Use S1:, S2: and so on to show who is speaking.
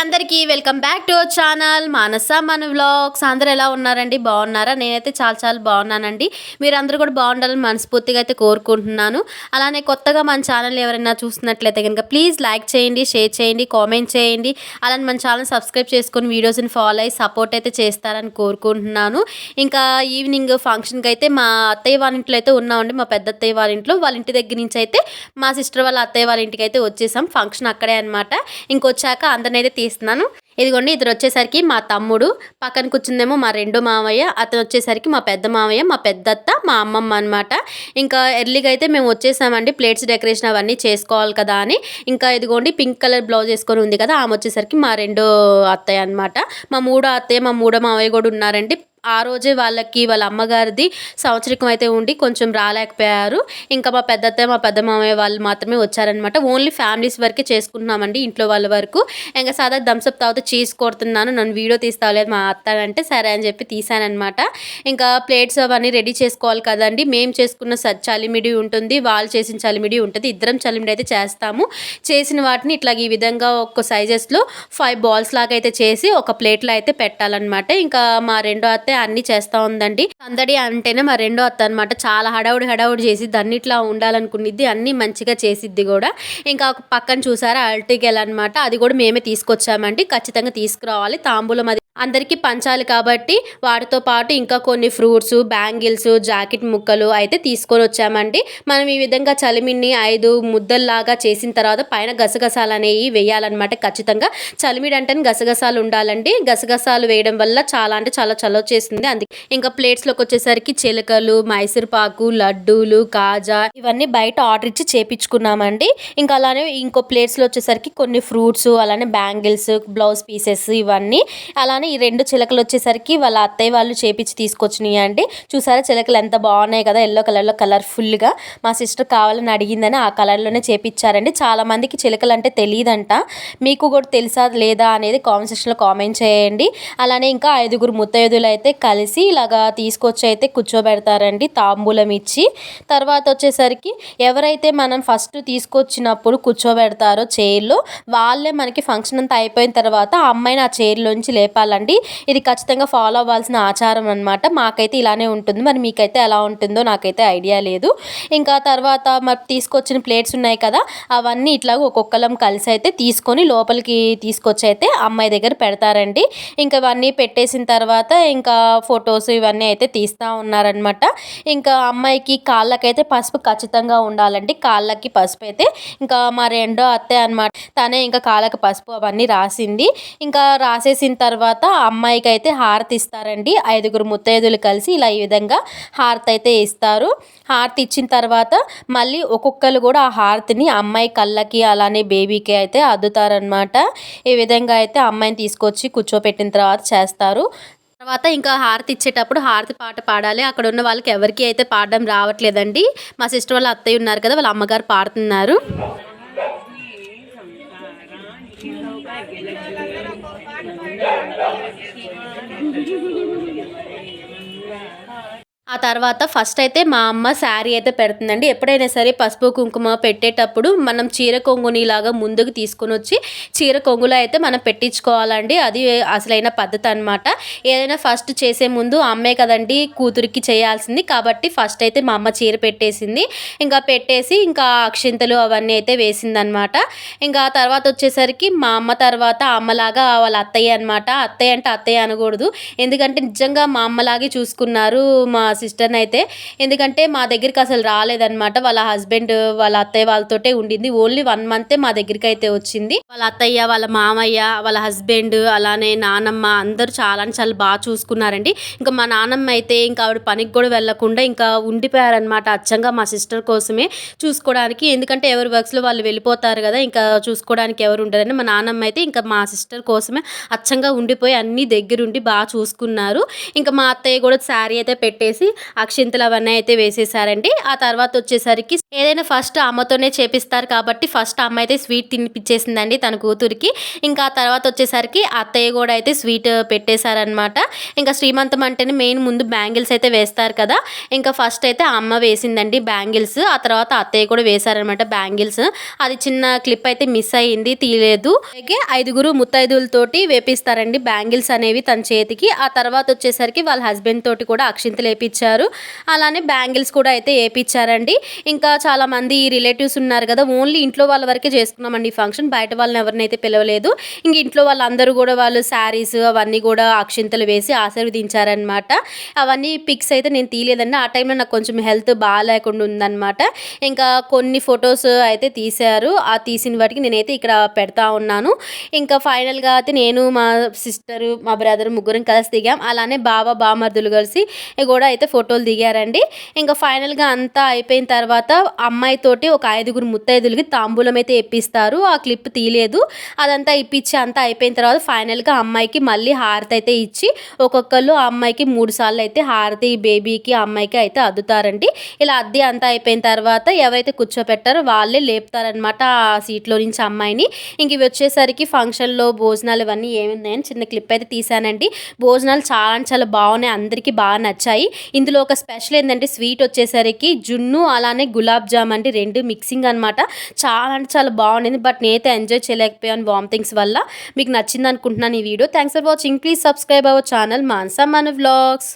S1: అందరికీ welcome back to our channel Manasa మన vlogs. అందరూ ఎలా ఉన్నారండి? బాగున్నారా? నేనైతే చాలా చాలా బాగున్నానండి. మీరు అందరూ కూడా బాగుండాలని మనస్ఫూర్తిగా అయితే కోరుకుంటున్నాను. అలానే కొత్తగా మన ఛానల్ ఎవరైనా చూస్తున్నట్లయితే కనుక ప్లీజ్ లైక్ చేయండి షేర్ చేయండి కామెంట్ చేయండి. అలానే మన ఛానల్ సబ్స్క్రైబ్ చేసుకొని వీడియోస్ని ఫాలో అయ్యి సపోర్ట్ అయితే చేస్తారని కోరుకుంటున్నాను. ఇంకా ఈవినింగ్ ఫంక్షన్కి అయితే మా అత్తయ్య వాళ్ళ ఇంట్లో అయితే ఉన్నామండి. మా పెద్ద అత్తయ్య వాళ్ళ ఇంట్లో. వాళ్ళ ఇంటి దగ్గర నుంచి అయితే మా సిస్టర్ వాళ్ళ అత్తయ్య వాళ్ళ ఇంటికి అయితే వచ్చేసాం. ఫంక్షన్ అక్కడే అనమాట ఇంకొచ్చాక అందరిని అయితే తీస్తున్నాను ఇదిగోండి ఇద్దరు వచ్చేసరికి మా తమ్ముడు పక్కన కూర్చుందేమో మా రెండో మామయ్య అతను వచ్చేసరికి మా పెద్ద మావయ్య మా పెద్దత్త మా అమ్మమ్మ అనమాట ఇంకా ఎర్లీగా అయితే మేము వచ్చేసామండి ప్లేట్స్ డెకరేషన్ అవన్నీ చేసుకోవాలి కదా అని. ఇంకా ఇదిగోండి పింక్ కలర్ బ్లౌజ్ వేసుకొని ఉంది కదా ఆమె వచ్చేసరికి మా రెండో అత్తయ్య అనమాట మా మూడో అత్తయ్య మా మూడో మావయ్య కూడా ఉన్నారండి. ఆ రోజే వాళ్ళకి వాళ్ళ అమ్మగారిది సంవత్సరికం అయితే ఉండి కొంచెం రాలేకపోయారు. ఇంకా మా పెద్దత్త మా పెద్ద మామయ్య వాళ్ళు మాత్రమే వచ్చారనమాట ఓన్లీ ఫ్యామిలీస్ వరకే చేసుకుంటున్నామండి ఇంట్లో వాళ్ళ వరకు. ఇంకా సాదా థమ్స్అప్ తాగితే చీజ్ కొడుతున్నాను నన్ను వీడియో తీస్తాలేదు మా అత్త అంటే సరే అని చెప్పి తీసానమాట ఇంకా ప్లేట్స్ అవన్నీ రెడీ చేసుకోవాలి కదండి. మేము చేసుకున్న చలిమిడి ఉంటుంది వాళ్ళు చేసిన చలిమిడి ఉంటుంది. ఇద్దరం చలిమిడి అయితే చేస్తాము. చేసిన వాటిని ఇట్లా ఈ విధంగా ఒక సైజెస్లో ఫైవ్ బాల్స్ లాగా అయితే చేసి ఒక ప్లేట్లో అయితే పెట్టాలన్నమాట. ఇంకా మా రెండో అత్తే అన్ని చేస్తూ ఉందండి. సందడి అంటేనే మా రెండో అత్త అనమాట చాలా హడావుడి హడావుడి చేసి అన్నిట్లా ఉండాలనుకునేది అన్ని మంచిగా చేసిద్ది కూడా. ఇంకా ఒక పక్కన చూసారా అల్టిగెల్ అనమాట అది కూడా మేమే తీసుకొచ్చామండి. ఖచ్చితంగా తీసుకురావాలి. తాంబూలం అది అందరికీ పంచాలి కాబట్టి వాటితో పాటు ఇంకా కొన్ని ఫ్రూట్స్ బ్యాంగిల్స్ జాకెట్ ముక్కలు అయితే తీసుకొని వచ్చామండి. మనం ఈ విధంగా చలిమిని ఐదు ముద్దల్లాగా చేసిన తర్వాత పైన గసగసాలు అనేవి వేయాలన్నమాట ఖచ్చితంగా. చలిమిడి అంటే గసగసాలు ఉండాలండి. గసగసాలు వేయడం వల్ల చాలా అంటే చాలా చలవ చేస్తుంది. అందుకే ఇంకా ప్లేట్స్లోకి వచ్చేసరికి చిలకలు మైసూర్పాకు లడ్డూలు కాజా ఇవన్నీ బయట ఆర్డర్ ఇచ్చి చేపించుకున్నామండి. ఇంకా అలానే ఇంకో ప్లేట్స్లో వచ్చేసరికి కొన్ని ఫ్రూట్స్ అలానే బ్యాంగిల్స్ బ్లౌజ్ పీసెస్ ఇవన్నీ. అలానే ఈ రెండు చిలకలు వచ్చేసరికి వాళ్ళ అత్తయ్య వాళ్ళు చేపించి తీసుకొచ్చినాయి అండి. చూసారా చిలకలు ఎంత బాగున్నాయి కదా ఎల్లో కలర్లో కలర్ఫుల్గా మా సిస్టర్ కావాలని అడిగిందని ఆ కలర్లోనే చేపించారండి. చాలామందికి చిలకలు అంటే తెలియదంట. మీకు కూడా తెలుసా లేదా అనేది కామెంట్ సెక్షన్లో కామెంట్ చేయండి. అలానే ఇంకా ఐదుగురు ముత్తైదులు అయితే కలిసి ఇలాగా తీసుకొచ్చి అయితే కూర్చోబెడతారండి తాంబూలం ఇచ్చి. తర్వాత వచ్చేసరికి ఎవరైతే మనం ఫస్ట్ తీసుకొచ్చినప్పుడు కూర్చోబెడతారో చైర్లో వాళ్ళే మనకి ఫంక్షన్ అంతా అయిపోయిన తర్వాత ఆ అమ్మాయిని ఆ చైర్లోంచి లేపాలండి. ఇది ఖచ్చితంగా ఫాలో అవ్వాల్సిన ఆచారం అనమాట మాకైతే ఇలానే ఉంటుంది. మరి మీకైతే ఎలా ఉంటుందో నాకైతే ఐడియా లేదు. ఇంకా తర్వాత మరి తీసుకొచ్చిన ప్లేట్స్ ఉన్నాయి కదా అవన్నీ ఇట్లా ఒక్కొక్కలం కలిసి అయితే తీసుకొని లోపలికి తీసుకొచ్చి అయితే అమ్మాయి దగ్గర పెడతారండి. ఇంకా ఇవన్నీ పెట్టేసిన తర్వాత ఇంకా ఫొటోస్ ఇవన్నీ అయితే తీస్తూ ఉన్నారనమాట ఇంకా అమ్మాయికి కాళ్ళకైతే పసుపు ఖచ్చితంగా ఉండాలండి. కాళ్ళకి పసుపు అయితే ఇంకా మా రెండో అత్తే అనమాట తనే ఇంకా కాళ్ళకి పసుపు అవన్నీ రాసింది. ఇంకా రాసేసిన తర్వాత అమ్మాయికి అయితే హారతి ఇస్తారండి. ఐదుగురు ముత్తైదులు కలిసి ఇలా ఈ విధంగా హారతి అయితే ఇస్తారు. హారతి ఇచ్చిన తర్వాత మళ్ళీ ఒక్కొక్కరు కూడా ఆ హారతిని అమ్మాయి కళ్ళకి అలానే బేబీకి అయితే అద్దుతారనమాట ఈ విధంగా అయితే అమ్మాయిని తీసుకొచ్చి కూర్చోపెట్టిన తర్వాత చేస్తారు. తర్వాత ఇంకా హారతి ఇచ్చేటప్పుడు హారతి పాట పాడాలి. అక్కడ ఉన్న వాళ్ళకి ఎవరికి అయితే పాడడం రావట్లేదండి. మా సిస్టర్ వాళ్ళ అత్తయ్య ఉన్నారు కదా వాళ్ళ అమ్మగారు పాడుతున్నారు. Thank you. ఆ తర్వాత ఫస్ట్ అయితే మా అమ్మ శారీ అయితే పెడుతుందండి. ఎప్పుడైనా సరే పసుపు కుంకుమ పెట్టేటప్పుడు మనం చీర కొంగుని లాగా ముందుకు తీసుకొని వచ్చి చీర కొంగులో అయితే మనం పెట్టించుకోవాలండి. అది అసలైన పద్ధతి అనమాట ఏదైనా ఫస్ట్ చేసే ముందు అమ్మే కదండి కూతురికి చేయాల్సింది. కాబట్టి ఫస్ట్ అయితే మా అమ్మ చీర పెట్టేసింది. ఇంకా పెట్టేసి ఇంకా అక్షింతలు అవన్నీ అయితే వేసిందనమాట ఇంకా తర్వాత వచ్చేసరికి మా అమ్మ తర్వాత అమ్మలాగా వాళ్ళ అత్తయ్య అనమాట అత్తయ్య అంటే అత్తయ్య అనకూడదు. ఎందుకంటే నిజంగా మా అమ్మలాగే చూసుకున్నారు మా సిస్టర్ని అయితే. ఎందుకంటే మా దగ్గరికి అసలు రాలేదనమాట వాళ్ళ హస్బెండ్ వాళ్ళ అత్తయ్య వాళ్ళతోటే ఉండింది. ఓన్లీ వన్ మంతే మా దగ్గరికి అయితే వచ్చింది. వాళ్ళ అత్తయ్య వాళ్ళ మామయ్య వాళ్ళ హస్బెండ్ అలానే నానమ్మ అందరూ చాలా చాలా బాగా చూసుకున్నారండి. ఇంకా మా నానమ్మ అయితే ఇంకా ఆవిడ పనికి కూడా వెళ్ళకుండా ఇంకా ఉండిపోయారనమాట అచ్చంగా మా సిస్టర్ కోసమే చూసుకోవడానికి. ఎందుకంటే ఎవరి వర్క్స్లో వాళ్ళు వెళ్ళిపోతారు కదా ఇంకా చూసుకోవడానికి ఎవరు ఉండరని మా నానమ్మ అయితే ఇంకా మా సిస్టర్ కోసమే అచ్చంగా ఉండిపోయి అన్ని దగ్గరుండి బాగా చూసుకున్నారు. ఇంకా మా అత్తయ్య కూడా శారీ అయితే పెట్టేసి వచ్చేసి అక్షింతలు అవన్నీ అయితే వేసేసారండి. ఆ తర్వాత వచ్చేసరికి ఏదైనా ఫస్ట్ అమ్మతోనే చేపిస్తారు కాబట్టి ఫస్ట్ అమ్మ అయితే స్వీట్ తినిపించేసిందండి తన కూతురికి. ఇంకా ఆ తర్వాత వచ్చేసరికి అత్తయ్య కూడా అయితే స్వీట్ పెట్టేశారనమాట ఇంకా శ్రీమంతం అంటేనే మెయిన్ ముందు బ్యాంగిల్స్ అయితే వేస్తారు కదా. ఇంకా ఫస్ట్ అయితే అమ్మ వేసిందండి బ్యాంగిల్స్. ఆ తర్వాత అత్తయ్య కూడా వేశారనమాట బ్యాంగిల్స్. అది చిన్న క్లిప్ అయితే మిస్ అయ్యింది తీయలేదు. అలాగే ఐదుగురు ముత్తైదులతోటి వేపిస్తారండి బ్యాంగిల్స్ అనేవి తన చేతికి. ఆ తర్వాత వచ్చేసరికి వాళ్ళ హస్బెండ్ తోటి కూడా అక్షింతలు ఇచ్చారు. అలానే బ్యాంగిల్స్ కూడా అయితే వేయించారండి ఇంకా చాలామంది రిలేటివ్స్ ఉన్నారు కదా ఓన్లీ ఇంట్లో వాళ్ళ వరకే చేసుకున్నామండి ఈ ఫంక్షన్. బయట వాళ్ళని ఎవరినైతే పిలవలేదు. ఇంక ఇంట్లో వాళ్ళందరూ కూడా వాళ్ళు శారీస్ అవన్నీ కూడా అక్షింతలు వేసి ఆశీర్వదించారనమాట అవన్నీ పిక్స్ అయితే నేను తీయలేదండి. ఆ టైంలో నాకు కొంచెం హెల్త్ బాగాలేకుండా ఉందన్నమాట. ఇంకా కొన్ని ఫొటోస్ అయితే తీశారు. ఆ తీసిన వాటికి నేనైతే ఇక్కడ పెడతా ఉన్నాను. ఇంకా ఫైనల్గా అయితే నేను మా సిస్టర్ మా బ్రదర్ ముగ్గురం కలిసి దిగాం. అలానే బావ బామర్దులు కలిసి కూడా అయితే ఫోటోలు దిగారండి. ఇంకా ఫైనల్గా అంతా అయిపోయిన తర్వాత అమ్మాయితోటి ఒక ఐదుగురు ముత్తైదులకి తాంబూలం అయితే ఇప్పిస్తారు. ఆ క్లిప్ తీయలేదు. అదంతా ఇప్పించి అంతా అయిపోయిన తర్వాత ఫైనల్గా అమ్మాయికి మళ్ళీ హారతి అయితే ఇచ్చి ఒక్కొక్కళ్ళు ఆ అమ్మాయికి మూడు సార్లు అయితే హారతి బేబీకి అమ్మాయికి అయితే అద్దుతారండి. ఇలా అద్దె అంతా అయిపోయిన తర్వాత ఎవరైతే కూర్చోపెట్టారో వాళ్ళే లేపుతారనమాట ఆ సీట్లో నుంచి అమ్మాయిని. ఇంక ఇవి వచ్చేసరికి ఫంక్షన్లో భోజనాలు ఇవన్నీ ఏమున్నాయని చిన్న క్లిప్ అయితే తీసానండి భోజనాలు చాలా చాలా బాగున్నాయి. అందరికీ బాగా నచ్చాయి. ఇందులో ఒక స్పెషల్ ఏంటంటే స్వీట్ వచ్చేసరికి జున్ను అలానే గులాబ్ జామ్ అండి రెండు మిక్సింగ్ అనమాట చాలా అంటే చాలా బాగుండింది. బట్ నేనైతే ఎంజాయ్ చేయలేకపోయాను వామిటింగ్స్ వల్ల. మీకు నచ్చింది అనుకుంటున్నాను ఈ video. Thanks for watching. Please subscribe our channel Mansa మన వ్లాగ్స్.